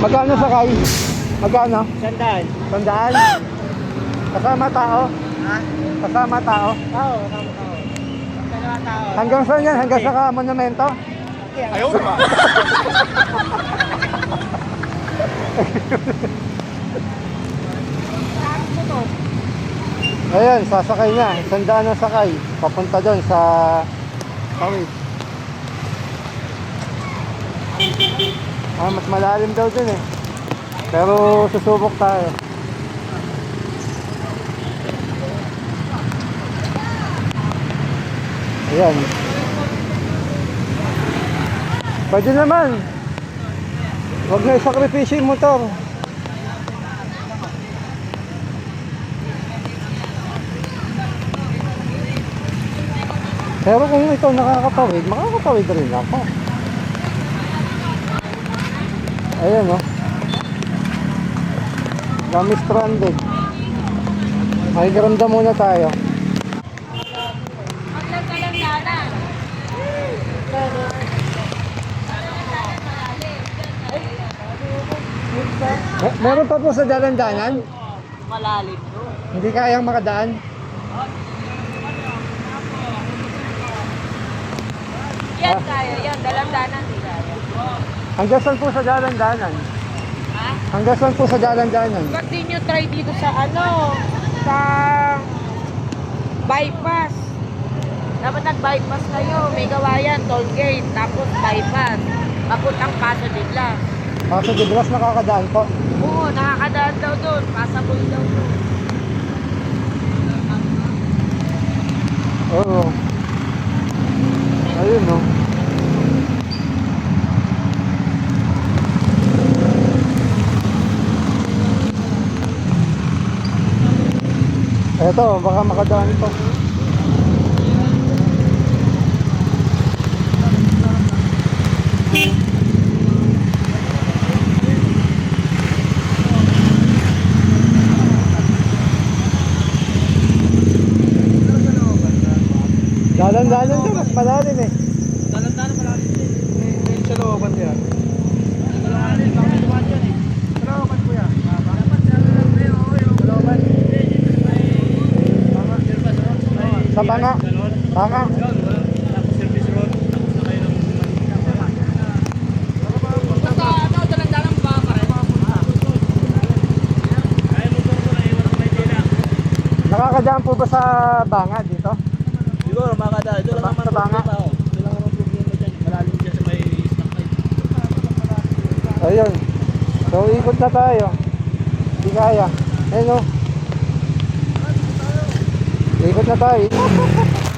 Magkano sakay? Magkano? Sandaan. Tandaan? Kasama tao? Ha? Kasama tao? Oo, tama tao. Dalawa tao. Hanggang saan yan? Hanggang sa monumento? Ayaw ba? Ayan, sasakay na. Sandaan ang sakay. Papunta doon sa Tawid. Ah, mas malalim daw dun eh. Pero susubok tayo. Ayan. Pwede naman. Huwag na isakripisyo yung motor. Pero kung ikaw nakakatawid, makakatawid rin ako. Ayan o. Oh. Kami stranded. Makikiramdam muna tayo. Me- meron pa po sa dalandanan? Malalim. Hindi kayang makadaan? Yan kaya, yan. Dalandanan. Hanggang saan po sa dalandanan? Ha? Hanggang saan po sa dalandanan? Ba't di nyo try dito sa ano? Sa bypass. Dapat nag-bypass kayo. May gawayan, toll gate, tapos bypass. Papuntang Paso de Blas. Kaso di Blas nakakadaan po. Oo, nakakadaan daw doon. Passable daw doon. Oo. Ayun Eto, baka makadaan ito. Dalan-dalan to, mas malalim eh. Dalan-dalan malalim. May sa looban yan. Malalim, bakit luwan yan eh. Sa looban ko yan. Dapat sa looban. Sa banga. Banga. Tapos service road. Tapos na kayo ng Basta ano, dalan-dalan ba pa rin? Ay, motor ko na iwan ng Maynila. Nakakadaan po ba sa banga dito? Siguro makakadaan. Ito lang Sa naman banga. problema. oh. Ito lang naman problema dyan. Malalim dyan sa may stoplight. Ayun. So, ikot na tayo. Hindi kaya. Ayun o. Ikot na tayo.